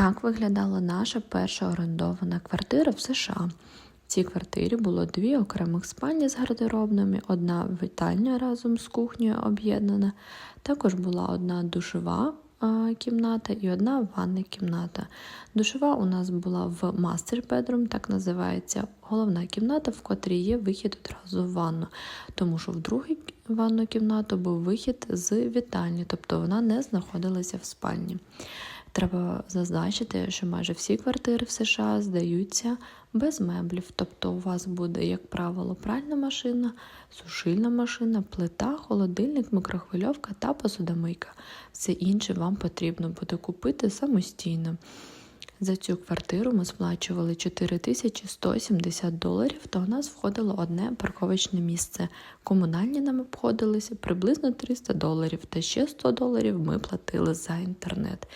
Так виглядала наша перша орендована квартира в США. В цій квартирі було дві окремих спальні з гардеробними, одна вітальня разом з кухнею об'єднана. Також була одна душова кімната і одна ванна кімната. Душова у нас була в Bedroom, так називається головна кімната, в котрій є вихід одразу в ванну, тому що в другу ванну кімнату був вихід з вітальні, тобто вона не знаходилася в спальні. Треба зазначити, що майже всі квартири в США здаються без меблів, тобто у вас буде, як правило, пральна машина, сушильна машина, плита, холодильник, мікрохвильовка та посудомийка. Все інше вам потрібно буде купити самостійно. За цю квартиру ми сплачували 4170 доларів, то у нас входило одне парковочне місце. Комунальні нам обходилися приблизно 300 доларів, та ще 100 доларів ми платили за інтернет.